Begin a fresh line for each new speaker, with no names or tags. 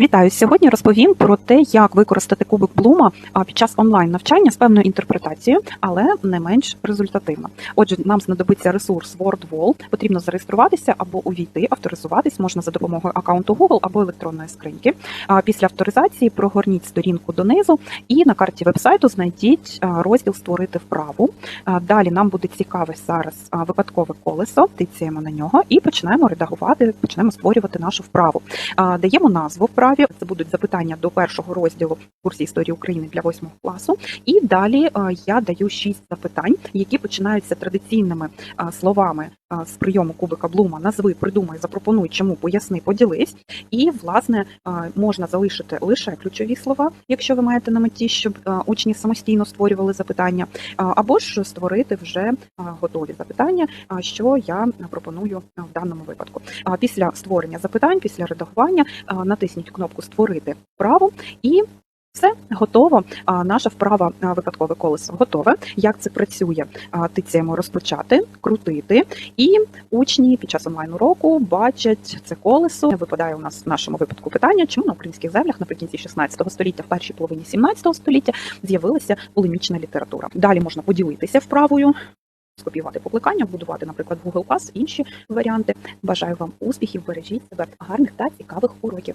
Вітаю! Сьогодні розповім про те, як використати кубик Блума під час онлайн навчання з певною інтерпретацією, але не менш результативно. Отже, нам знадобиться ресурс WordWall. Потрібно зареєструватися або увійти, авторизуватись можна за допомогою аккаунту Google або електронної скриньки. Після авторизації прогорніть сторінку донизу і на карті вебсайту знайдіть розділ Створити вправу. Далі нам буде цікаве зараз випадкове колесо. Тицяємо на нього і починаємо редагувати, почнемо створювати нашу вправу. Даємо назву вправі. Це будуть запитання до першого розділу в курсі історії України для восьмого класу. І далі я даю шість запитань, які починаються традиційними словами а, з прийому кубика Блума. Назви, придумай, запропонуй, чому поясни, поділись. І власне можна залишити лише ключові слова, якщо ви маєте на меті, щоб учні самостійно створювали запитання, або ж створити вже готові запитання, що я пропоную в даному випадку. Після створення запитань, після редагування натисніть кнопку Створити вправу і. Все готово. Наша вправа випадкове колесо готове. Як це працює? А, Тицяємо розпочати, крутити, і учні під час онлайн уроку бачать це колесо. Випадає у нас в нашому випадку питання, чому на українських землях наприкінці 16 століття, в першій половині 17 століття з'явилася полемічна література. Далі можна поділитися вправою. Скопіювати покликання, вбудувати, наприклад, Google Class, інші варіанти. Бажаю вам успіхів, бережіть себе, гарних та цікавих уроків.